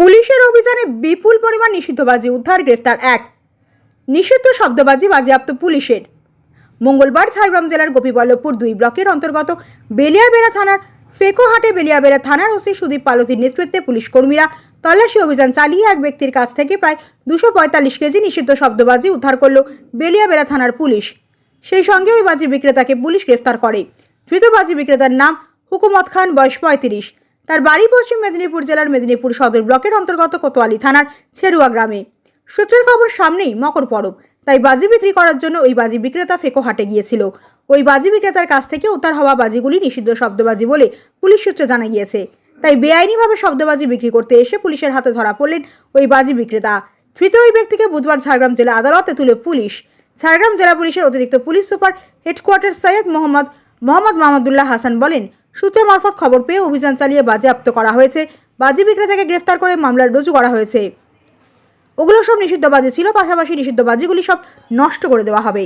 পুলিশের অভিযানে বিপুল পরিমাণ নিষিদ্ধবাজি, উদ্ধার, গ্রেফতার, এক। নিষিদ্ধ শব্দবাজি বাজেয়াপ্ত পুলিশের। মঙ্গলবার ঝাড়গ্রাম জেলার গোপীবল্লভপুর দুই ব্লকের অন্তর্গত বেলিয়াবেড়া থানার ফেকোহাটে বেলিয়াবেড়া থানার ওসি সুদীপ পালতির নেতৃত্বে পুলিশ কর্মীরা তল্লাশি অভিযান চালিয়ে এক ব্যক্তির কাছ থেকে প্রায় দুশো পঁয়তাল্লিশ কেজি নিষিদ্ধ শব্দবাজি উদ্ধার করল বেলিয়াবেড়া থানার পুলিশ। সেই সঙ্গে ওই বাজি বিক্রেতাকে পুলিশ গ্রেফতার করে। ধৃত বাজি বিক্রেতার নাম হুকুমত খান, বয়স পঁয়ত্রিশ। তার বাড়ি পশ্চিম মেদিনীপুর জেলার মেদিনীপুর সদর ব্লকের অন্তর্গত কোতোয়ালি থানার ছেরুয়া গ্রামে। সূত্রের খবর, সামনেই মকর পরব। তাই বাজি বিক্রি করার জন্য ওই বাজি বিক্রেতা ফেকো হাটে গিয়েছিল। ওই বাজি বিক্রেতার কাছ থেকে উদ্ধার হওয়া বাজিগুলি নিষিদ্ধ শব্দবাজি বলে পুলিশ সূত্রে জানা গিয়েছে। তাই বেআইনিভাবে শব্দবাজি বিক্রি করতে এসে পুলিশের হাতে ধরা পড়লেন ওই বাজি বিক্রেতা। ধৃত ওই ব্যক্তিকে বুধবার ঝাড়গ্রাম জেলা আদালতে তুলে পুলিশ। ঝাড়গ্রাম জেলা পুলিশের অতিরিক্ত police super headquarter Syed Mohammad Mohammad Mahmudullah Hasan বলেন সূত্র মারফত খবর পেয়ে অভিযান চালিয়ে বাজেয়াপ্ত করা হয়েছে। বাজি বিক্রেতাকে গ্রেফতার করে মামলা রুজু করা হয়েছে। ওগুলো সব নিষিদ্ধ বাজি ছিল, পাশাপাশি নিষিদ্ধ বাজিগুলি সব নষ্ট করে দেওয়া হবে